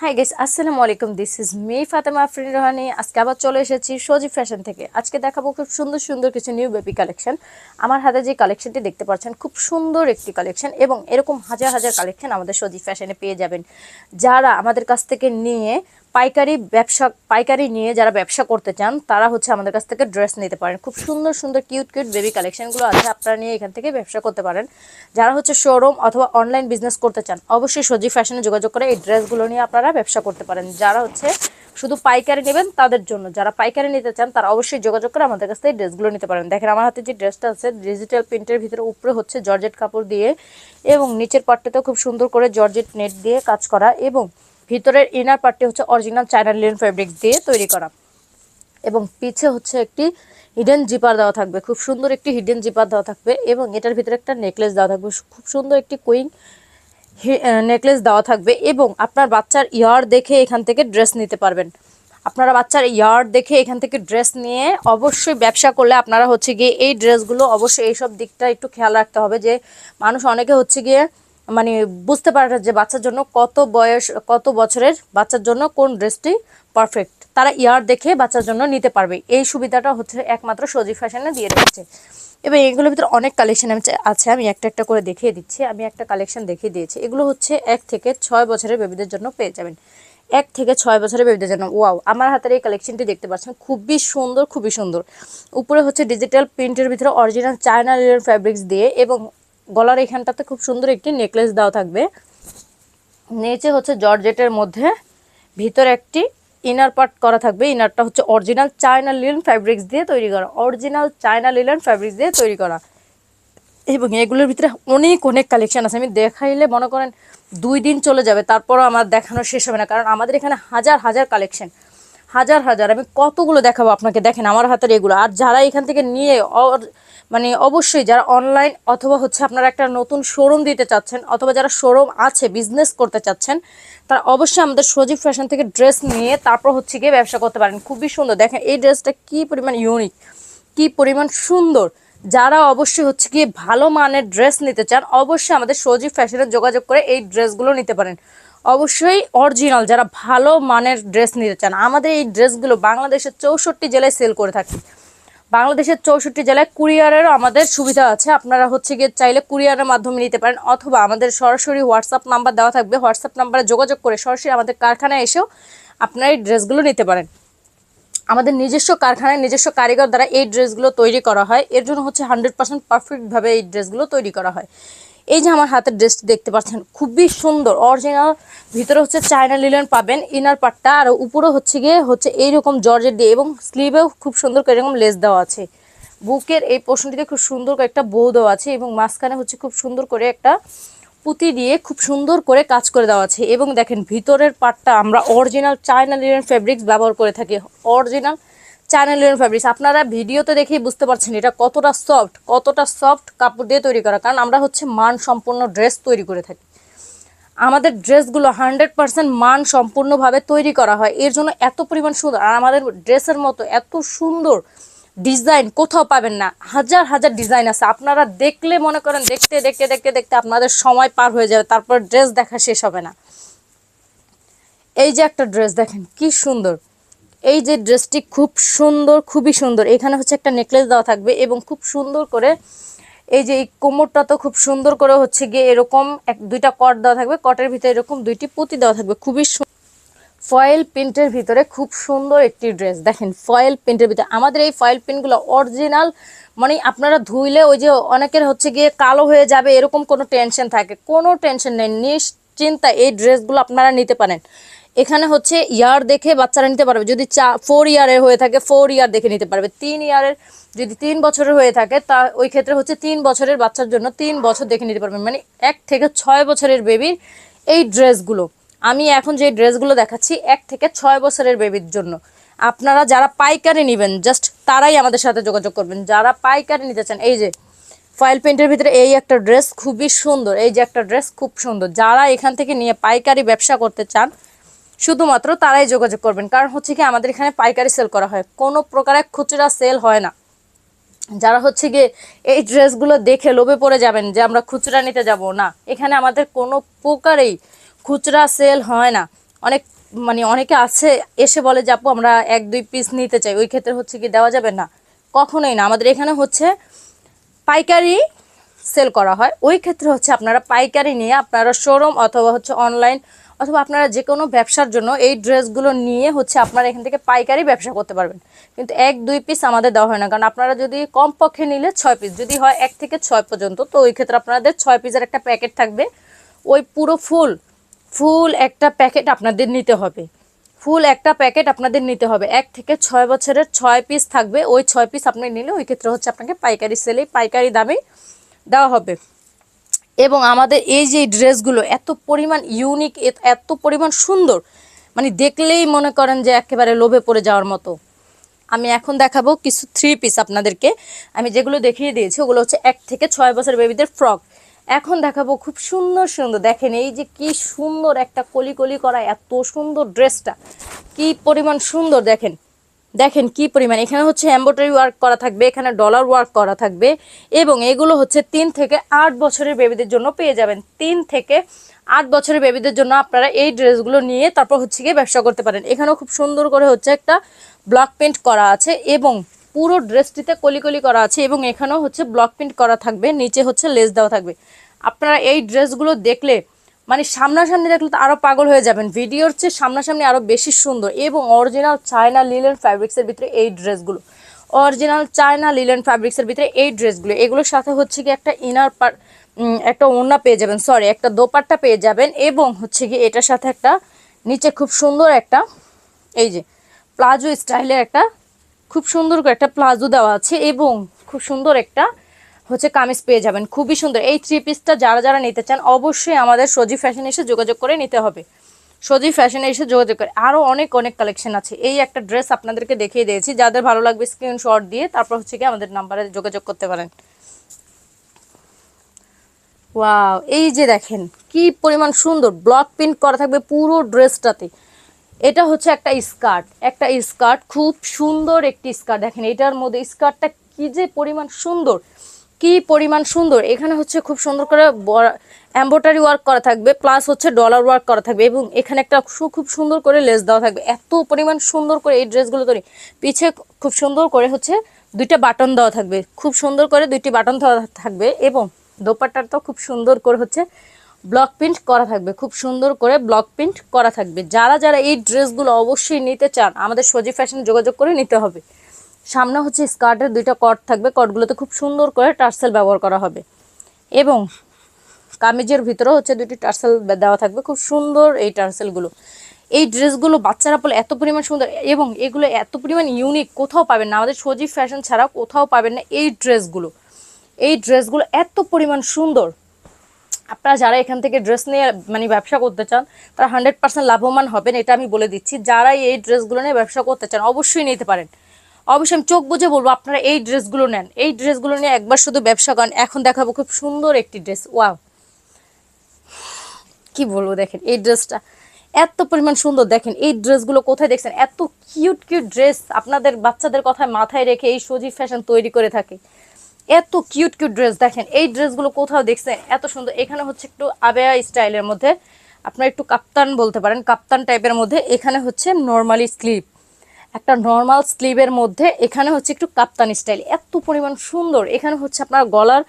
High guys আসসালামু আলাইকুম। This is me Fatema Afrin Rahani আজকে আবার চলে এসেছি সজি ফ্যাশন থেকে। আজকে দেখাবো খুব সুন্দর সুন্দর কিছু নিউ বেবি কালেকশন আমার হাতে যে কালেকশনটি দেখতে পাচ্ছেন, খুব সুন্দর একটি কালেকশন এবং এরকম হাজার হাজার কালেকশন আমাদের সজি ফ্যাশনে পেয়ে যাবেন। যারা আমাদের কাছ থেকে নিয়ে পাইকারি ব্যবসা, পাইকারি নিয়ে যারা ব্যবসা করতে চান, তারা হচ্ছে আমাদের কাছ থেকে ড্রেস নিতে পারেন। খুব সুন্দর সুন্দর কিউট কিউট বেবি কালেকশনগুলো আছে আপনারা নিয়ে এখান থেকে ব্যবসা করতে পারেন। যারা হচ্ছে শোরুম অথবা অনলাইন বিজনেস করতে চান, অবশ্যই সজি ফ্যাশনে যোগাযোগ করে এই ড্রেসগুলো নিয়ে আপনারা ব্যবসা করতে পারেন। যারা হচ্ছে শুধু পাইকারি নেবেন, তাদের জন্য। যারা পাইকারি নিতে চান, তারা অবশ্যই যোগাযোগ করে আমাদের কাছ থেকে ড্রেসগুলো নিতে পারেন। দেখেন, আমার হাতে যে ড্রেসটা আছে ডিজিটাল প্রিন্টের ভিতরে উপরে হচ্ছে জর্জেট কাপড় দিয়ে এবং নিচের পাটটাতেও খুব সুন্দর করে জর্জেট নেট দিয়ে কাজ করা এবং ভিতরের ইনার পার্টটি হচ্ছে অরিজিনাল চায়না লিন ফেব্রিক দিয়ে তৈরি করা। এবং পিছে হচ্ছে একটি হিডেন জিপার দেওয়া থাকবে। খুব সুন্দর একটি হিডেন জিপার দেওয়া থাকবে এবং এটার ভিতরে একটা নেকলেস দেওয়া থাকবে। খুব সুন্দর একটি কুইং নেকলেস দেওয়া থাকবে এবং আপনার বাচ্চার ইয়ার দেখে এখান থেকে ড্রেস নিতে পারবেন। আপনারা বাচ্চার ইয়ার দেখে এখান থেকে ড্রেস নিয়ে অবশ্যই ব্যবসা করলে আপনারা হচ্ছে গিয়ে এই ড্রেসগুলো অবশ্যই এইসব দিকটা একটু খেয়াল রাখতে হবে যে মানুষ অনেকে হচ্ছে গিয়ে মানে বুঝতে পারে যে বাচ্চার জন্য কত বয়স, কত বছরের বাচ্চার জন্য কোন ড্রেসটি পারফেক্ট তারা ইয়ার দেখে বাচ্চার জন্য নিতে পারবে। এই সুবিধাটা হচ্ছে একমাত্র সজি ফ্যাশনে দিয়ে রেখেছে এবং এগুলোর ভিতরে অনেক কালেকশন আছে, আমি একটা একটা করে দেখিয়ে দিচ্ছি। আমি একটা কালেকশন দেখিয়ে দিয়েছি। এগুলো হচ্ছে এক থেকে ছয় বছরের বেবিদের জন্য পেয়ে যাবেন। এক থেকে ছয় বছরের বেবিদের জন্য। ওয়াও আমার হাতের এই কালেকশনটি দেখতে পাচ্ছেন। খুবই সুন্দর খুবই সুন্দর। উপরে হচ্ছে ডিজিটাল প্রিন্টের ভিতরে অরিজিনাল চায়না লিলেন ফ্যাব্রিক্স দিয়ে এবং গলার এখানটাতে খুব সুন্দর একটি নেকলেস দেওয়া থাকবে। নিচে হচ্ছে জর্জেটের মধ্যে ভিতরে একটি ইনার পার্ট করা থাকবে। ইনারটা হচ্ছে অরিজিনাল চায়না লিলেন ফ্যাব্রিক্স দিয়ে তৈরি করা। অরিজিনাল চায়না লিলেন ফ্যাব্রিক্স দিয়ে তৈরি করা। এবং এগুলোর ভিতরে অনেক অনেক কালেকশান আছে। আমি দেখাইলে মনে করেন দুই দিন চলে যাবে। তারপরও আমার দেখানো শেষ হবে না। কারণ আমাদের এখানে হাজার হাজার কালেকশন হাজার হাজার। আমি কতগুলো দেখাবো আপনাকে? দেখেন আমার হাতের এগুলো। আর যারা এখান থেকে নিয়ে মানে অবশ্যই যারা অনলাইন অথবা হচ্ছে আপনারা একটা নতুন শোরুম দিতে চাচ্ছেন অথবা যারা শোরুম আছে বিজনেস করতে চাচ্ছেন, তারা অবশ্যই আমাদের সজীব ফ্যাশন থেকে ড্রেস নিয়ে তারপর হচ্ছে গিয়ে ব্যবসা করতে পারেন। খুবই সুন্দর। দেখেন এই ড্রেসটা কি পরিমাণ ইউনিক কি পরিমাণ সুন্দর। যারা অবশ্যই হচ্ছে গিয়ে ভালো মানের ড্রেস নিতে চান, অবশ্যই আমাদের সজীব ফ্যাশনে যোগাযোগ করে এই ড্রেসগুলো নিতে পারেন। অবশ্যই অরিজিনাল যারা ভালো মানের ড্রেস নিতে চান, আমাদের এই ড্রেসগুলো বাংলাদেশের চৌষট্টি জেলায় সেল করে থাকি। বাংলাদেশের চৌষট্টি জেলায় কুরিয়ারেরও আমাদের সুবিধা আছে। আপনারা হচ্ছে গিয়ে চাইলে কুরিয়ারের মাধ্যমে নিতে পারেন অথবা আমাদের সরাসরি হোয়াটসঅ্যাপ নাম্বার দেওয়া থাকবে। হোয়াটসঅ্যাপ নাম্বারে যোগাযোগ করে সরাসরি আমাদের কারখানায় এসেও আপনারা এই ড্রেসগুলো নিতে পারেন। আমাদের নিজস্ব কারখানায় নিজস্ব কারিগর দ্বারা এই ড্রেসগুলো তৈরি করা হয়। এর জন্য হচ্ছে হান্ড্রেড পার্সেন্ট পারফেক্টভাবে এই ড্রেসগুলো তৈরি করা হয়। এই যে আমার হাতের ড্রেসটি দেখতে পাচ্ছেন, খুবই সুন্দর অরিজিনাল ভিতরে হচ্ছে চায়না লিলেন পাবেন ইনার পার্টটা আর উপরে হচ্ছে গিয়ে হচ্ছে এইরকম জর্জের দিয়ে, এবং স্লিভেও খুব সুন্দর করে এরকম লেস দেওয়া আছে। বুকের এই পোর্শনটিতে খুব সুন্দর করে একটা বউ দেওয়া আছে, এবং মাঝখানে হচ্ছে খুব সুন্দর করে একটা পুঁতি দিয়ে খুব সুন্দর করে কাজ করে দেওয়া আছে। এবং দেখেন, ভিতরের পার্টটা আমরা অরিজিনাল চায়না লিলেন ফেব্রিক্স ব্যবহার করে থাকি অরিজিনাল চায়না লিলেন ফ্যাব্রিক্স আপনারা ভিডিওতে দেখেই বুঝতে পারছেন এটা কতটা সফট কতটা সফট কাপড় দিয়ে তৈরি করা। কারণ আমরা হচ্ছে মান সম্পূর্ণ ড্রেস তৈরি করে থাকি। আমাদের ড্রেসগুলো হান্ড্রেড পারসেন্ট মান সম্পূর্ণভাবে তৈরি করা হয়। এর জন্য এত পরিমাণ সুন্দর। আর আমাদের ড্রেসের মতো এত সুন্দর ডিজাইন কোথাও পাবেন না। হাজার হাজার ডিজাইন আছে। আপনারা দেখলে মনে করেন, দেখতে দেখতে দেখতে দেখতে আপনাদের সময় পার হয়ে যাবে। তারপর ড্রেস দেখা শেষ হবে না। এই যে একটা ড্রেস দেখেন, কি সুন্দর। এই যে ড্রেসটি খুব সুন্দর, খুবই সুন্দর। এখানে হচ্ছে একটা নেকলেস দেওয়া থাকবে এবং খুব সুন্দর করে এই যে এই কোমরটা তো খুব সুন্দর করে হচ্ছে গিয়ে এরকম এক, দুইটা কট দেওয়া থাকবে। কটের ভিতরে এরকম দুইটি পুঁতি দেওয়া থাকবে। খুবই ফয়েল প্রিন্টের ভিতরে খুব সুন্দর একটি ড্রেস দেখেন ফয়েল প্রিন্টের ভিতরে। আমাদের এই ফয়েল প্রিন্টগুলো অরিজিনাল মানে আপনারা ধুইলে ওই যে অনেকের হচ্ছে গিয়ে কালো হয়ে যাবে, এরকম কোনো টেনশন থাকে। কোনো টেনশন নেই। নিশ্চিন্তা এই ড্রেসগুলো আপনারা নিতে পারেন। এখানে হচ্ছে ইয়ার দেখে বাচ্চারা নিতে পারবে। যদি চা ফোর ইয়ারের হয়ে থাকে ফোর ইয়ার দেখে নিতে পারবে। তিন ইয়ারের যদি তিন বছরের হয়ে থাকে, তা ওই ক্ষেত্রে হচ্ছে তিন বছরের বাচ্চার জন্য তিন বছর দেখে নিতে পারবেন মানে এক থেকে ছয় বছরের বেবির এই ড্রেসগুলো। আমি এখন যে ড্রেসগুলো দেখাচ্ছি, এক থেকে ছয় বছরের বেবির জন্য। আপনারা যারা পাইকারি নেবেন জাস্ট তারাই আমাদের সাথে যোগাযোগ করবেন। যারা পাইকারি নিতে চান, এই যে ফয়েল প্রিন্টের ভিতরে এই একটা ড্রেস খুবই সুন্দর। এই যে একটা ড্রেস খুব সুন্দর। যারা এখান থেকে নিয়ে পাইকারি ব্যবসা করতে চান শুধুমাত্র তারাই যোগাযোগ করবেন। কারণ হচ্ছে কি, আমাদের এখানে পাইকারি সেল করা হয়। কোনো প্রকারের খুচরা সেল হয় না। যারা হচ্ছে গিয়ে এই ড্রেসগুলো দেখে লোভে পড়ে যাবেন যে আমরা খুচরা নিতে যাব, না। এখানে আমাদের কোনো প্রকারেই খুচরা সেল হয় না। অনেক মানে অনেকে আছে, এসে বলে যে, আপু, আমরা এক, দুই পিস নিতে চাই। ওই ক্ষেত্রে হচ্ছে কি দেওয়া যাবে না। কখনোই না। আমাদের এখানে হচ্ছে পাইকারি সেল করা হয়। ওই ক্ষেত্রে হচ্ছে আপনারা পাইকারি নিয়ে আপনারা শোরুম অথবা হচ্ছে অনলাইন অথবা আপনারা যে কোনো ব্যবসার জন্য এই ড্রেসগুলো নিয়ে হচ্ছে আপনারা এখান থেকে পাইকারি ব্যবসা করতে পারবেন। কিন্তু এক, দুই পিস আমাদের দেওয়া হয় না। কারণ আপনারা যদি কম পক্ষে নিলে ছয় পিস যদি হয় এক থেকে ছয় পর্যন্ত, তো ওই ক্ষেত্রে আপনাদের ছয় পিসের একটা প্যাকেট থাকবে। ওই পুরো ফুল ফুল একটা প্যাকেট আপনাদের নিতে হবে। ফুল একটা প্যাকেট আপনাদের নিতে হবে। এক থেকে ছয় বছরের ছয় পিস থাকবে। ওই ছয় পিস আপনি নিলে ওই ক্ষেত্রে হচ্ছে আপনাকে পাইকারি সেলে পাইকারি দামে দেওয়া হবে। এবং আমাদের এই যে ড্রেসগুলো এত পরিমাণ ইউনিক এত পরিমাণ সুন্দর মানে দেখলেই মনে করেন যে একেবারে লোভে পড়ে যাওয়ার মতো। আমি এখন দেখাবো কিছু থ্রি পিস আপনাদেরকে। আমি যেগুলো দেখিয়ে দিয়েছি, ওগুলো হচ্ছে এক থেকে ছয় বছর বেবিদের ফ্রক এখন দেখাবো খুব সুন্দর সুন্দর। দেখেন এই যে কি সুন্দর একটা কলি কলি করা এত সুন্দর ড্রেসটা কি পরিমাণ সুন্দর, দেখেন। দেখেন কি পরিমাণ, এখানে হচ্ছে এম্ব্রয়ডারি ওয়ার্ক করা থাকবে, এখানে ডলার ওয়ার্ক করা থাকবে এবং এগুলো হচ্ছে তিন থেকে আট বছরের বেবিদের জন্য পেয়ে যাবেন। তিন থেকে আট বছরের বেবিদের জন্য আপনারা এই ড্রেসগুলো নিয়ে তারপর হচ্ছে গিয়ে ব্যবসা করতে পারেন। এখানেও খুব সুন্দর করে হচ্ছে একটা ব্লক প্রিন্ট করা আছে এবং পুরো ড্রেসটিতে কলিকলি করা আছে এবং এখানেও হচ্ছে ব্লক প্রিন্ট করা থাকবে, নিচে হচ্ছে লেস দেওয়া থাকবে। আপনারা এই ড্রেসগুলো দেখলে মানে সামনাসামনি দেখলে তো আরও পাগল হয়ে যাবেন। ভিডিওর চেয়ে সামনাসামনি আরও বেশি সুন্দর এবং অরিজিনাল চায়না লিলেন ফ্যাব্রিক্সের ভিতরে এই ড্রেসগুলো অরিজিনাল চায়না লিলেন ফ্যাব্রিক্সের ভিতরে এই ড্রেসগুলো এগুলোর সাথে হচ্ছে কি একটা ইনার পার একটা ওড়না পেয়ে যাবেন সরি একটা দোপাট্টা পেয়ে যাবেন এবং হচ্ছে কি এটার সাথে একটা নিচে খুব সুন্দর একটা, এই যে, প্লাজো স্টাইলের একটা, খুব সুন্দর করে একটা প্লাজো দেওয়া আছে এবং খুব সুন্দর একটা হচ্ছে কামিজ পেয়ে যাবেন। খুবই সুন্দর। এই থ্রি পিসটা যারা যারা নিতে চান, অবশ্যই আমাদের সজি ফ্যাশন এসে যোগাযোগ করে নিতে হবে। সজি ফ্যাশনে এসে যোগাযোগ করে আরও অনেক অনেক কালেকশন আছে। এই একটা ড্রেস আপনাদেরকে দেখিয়ে দিয়েছি। যাদের ভালো লাগবে স্ক্রিনশট দিয়ে, তারপর হচ্ছে কি আমাদের নাম্বারে যোগাযোগ করতে পারেন। ওয়াও এই যে দেখেন, কি পরিমাণ সুন্দর। ব্লক প্রিন্ট করা থাকবে পুরো ড্রেসটাতে এটা হচ্ছে একটা স্কার্ট একটা স্কার্ট খুব সুন্দর একটি স্কার্ট দেখেন, এটার মধ্যে স্কার্টটা কি যে পরিমাণ সুন্দর। কি পরিমাণ সুন্দর? এখানে হচ্ছে খুব সুন্দর করে এম্ব্রয়ডারি ওয়ার্ক করা থাকবে প্লাস হচ্ছে ডলার ওয়ার্ক করা থাকবে এবং এখানে একটা খুব সুন্দর করে লেস দেওয়া থাকবে। এত পরিমাণ সুন্দর করে এই ড্রেসগুলো তৈরি। পিছে খুব সুন্দর করে হচ্ছে দুইটা বাটন দেওয়া থাকবে। খুব সুন্দর করে দুইটি বাটন দেওয়া থাকবে এবং দোপাট্টাটা খুব সুন্দর করে হচ্ছে ব্লক প্রিন্ট করা থাকবে। খুব সুন্দর করে ব্লক প্রিন্ট করা থাকবে। যারা যারা এই ড্রেসগুলো অবশ্যই নিতে চান, আমাদের সজি ফ্যাশন যোগাযোগ করে নিতে হবে। সামনে হচ্ছে স্কার্টের দুইটা কট থাকবে। কটগুলোতে খুব সুন্দর করে টার্সেল ব্যবহার করা হবে। এবং কামিজের ভিতরেও হচ্ছে দুটি টার্সেল দেওয়া থাকবে। খুব সুন্দর এই টার্সেলগুলো। এই ড্রেসগুলো বাচ্চারা বলে এত পরিমাণ সুন্দর এবং এগুলো এত পরিমাণ ইউনিক কোথাও পাবেন না। আমাদের সজীব ফ্যাশন ছাড়া কোথাও পাবেন না এই ড্রেসগুলো। এই ড্রেসগুলো এত পরিমাণ সুন্দর। আপনারা যারা এখান থেকে ড্রেস নিয়ে মানে ব্যবসা করতে চান, তারা হান্ড্রেড পার্সেন্ট লাভবান হবেন, এটা আমি বলে দিচ্ছি। যারা এই ড্রেসগুলো নিয়ে ব্যবসা করতে চান, অবশ্যই নিতে পারেন। অবশ্যই আমি চোখ বুঝে বলব, আপনারা এই ড্রেসগুলো নেন। এই ড্রেসগুলো নিয়ে একবার শুধু ব্যবসা করেন। এখন দেখাবো খুব সুন্দর একটি ড্রেস। ওয়াও। কি বলব, দেখেন এই ড্রেসটা। এত পরিমাণ সুন্দর। দেখেন এই ড্রেসগুলো কোথায় দেখছেন? এত কিউট কিউট ড্রেস। আপনাদের বাচ্চাদের কথায় মাথায় রেখে এই সজীব ফ্যাশন তৈরি করে থাকে। এত কিউট কিউট ড্রেস। দেখেন এই ড্রেসগুলো কোথাও দেখছেন? এত সুন্দর। এখানে হচ্ছে একটু আবেয়া স্টাইলের মধ্যে, আপনার একটু কাপ্তান বলতে পারেন, কাপ্তান টাইপের মধ্যে। এখানে হচ্ছে নর্মালি স্লিপ একটা নর্মাল স্লিভের মধ্যে এখানে হচ্ছে একটু কাপ্তানি স্টাইল এত পরিমাণ সুন্দর। এখানে হচ্ছে আপনার গলার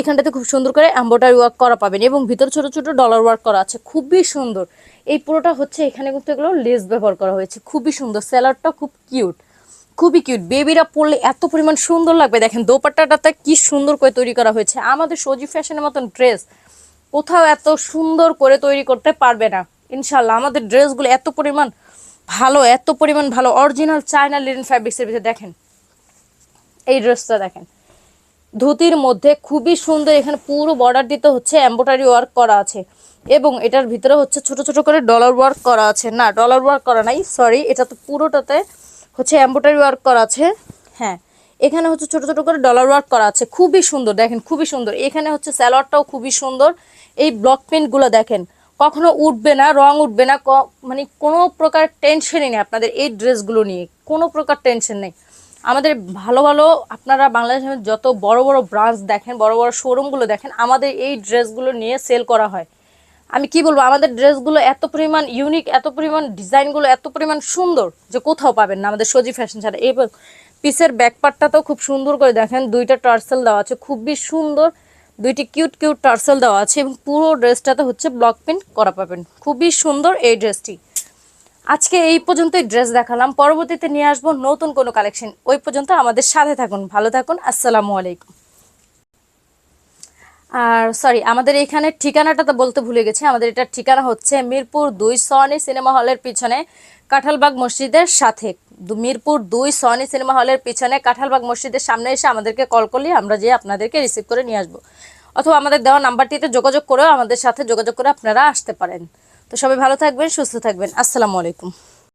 এখানটাতে খুব সুন্দর করে এম্ব্রয়ডারি ওয়ার্ক করা পাবেন এবং ভিতরে ছোট ছোট ডলার ওয়ার্ক করা আছে, খুবই সুন্দর। এই পুরোটা হচ্ছে এখানে কিন্তু এগুলো লেস ব্যবহার করা হয়েছে, খুবই সুন্দর। স্যালাডটা খুব কিউট খুবই কিউট বেবিরা পরলে এত পরিমাণ সুন্দর লাগবে। দেখেন দোপাট্টাটাতে কি সুন্দর করে তৈরি করা হয়েছে। আমাদের সজি ফ্যাশনের মতন ড্রেস কোথাও এত সুন্দর করে তৈরি করতে পারবে না। ইনশাল্লাহ আমাদের ড্রেসগুলো এত পরিমাণ ভালো, এত পরিমাণ ভালো অরিজিনাল চায়না লিনেন ফ্যাব্রিক্সের ভিতরে দেখেন। এই ড্রেসটা দেখেন। ধুতির মধ্যে খুবই সুন্দর এখানে পুরো বর্ডার দিতে হচ্ছে এম্ব্রয়ডারি ওয়ার্ক করা আছে। এবং এটার ভিতরে হচ্ছে ছোট ছোট করে ডলার ওয়ার্ক করা আছে। না ডলার ওয়ার্ক করা নাই সরি এটা তো পুরোটাতে হচ্ছে এম্ব্রয়ডারি ওয়ার্ক করা আছে। হ্যাঁ এখানে হচ্ছে ছোট ছোট করে ডলার ওয়ার্ক করা আছে। খুবই সুন্দর, দেখেন, খুবই সুন্দর। এখানে হচ্ছে স্যালোয়ারটাও খুবই সুন্দর। এই ব্লক প্রিন্টগুলো দেখেন কখনো উঠবে না, রং উঠবে না মানে কোনো প্রকার টেনশনই নেই আপনাদের এই ড্রেসগুলো নিয়ে, কোনো প্রকার টেনশন নেই। আমাদের ভালো ভালো, আপনারা বাংলাদেশের যত বড় বড় ব্রাঞ্চ দেখেন, বড় বড় শোরুমগুলো দেখেন, আমাদের এই ড্রেসগুলো নিয়ে সেল করা হয়। আমি কি বলব, আমাদের ড্রেসগুলো এত পরিমাণ ইউনিক এত পরিমাণ ডিজাইনগুলো এত পরিমাণ সুন্দর যে কোথাও পাবেন না আমাদের সজি ফ্যাশন ছাড়া। এই পিসের ব্যাকপার্টটাতেও খুব সুন্দর করে দেখেন, দুইটা টার্সেল দেওয়া আছে, খুবই সুন্দর। দুইটি কিউট কিউট টার্সেল দেওয়া আছে এবং পুরো ড্রেসটাতে হচ্ছে ব্লক প্রিন্ট করা পাবেন। খুবই সুন্দর এই ড্রেসটি। আজকে এই পর্যন্তই ড্রেস দেখালাম। পরবর্তীতে নিয়ে আসব নতুন কোনো কালেকশন। ওই পর্যন্ত আমাদের সাথে থাকুন। ভালো থাকুন। আসসালামু আলাইকুম। আর সরি, আমাদের এখানে ঠিকানাটা তো বলতে ভুলে গেছি। আমাদের এটার ঠিকানা হচ্ছে মিরপুর দুই সনি সিনেমা হলের পিছনে কাঁঠালবাগ মসজিদের সাথে। মিরপুর দুই সনি সিনেমা হলের পিছনে কাঁঠালবাগ মসজিদের সামনে এসে আমাদেরকে কল করলে, আমরা যেয়ে আপনাদেরকে রিসিভ করে নিয়ে আসব। অথবা আমাদের দেওয়া নাম্বারটিতে যোগাযোগ করেও আমাদের সাথে যোগাযোগ করে আপনারা আসতে পারেন। তো সবাই ভালো থাকবেন, সুস্থ থাকবেন। আসসালামু আলাইকুম।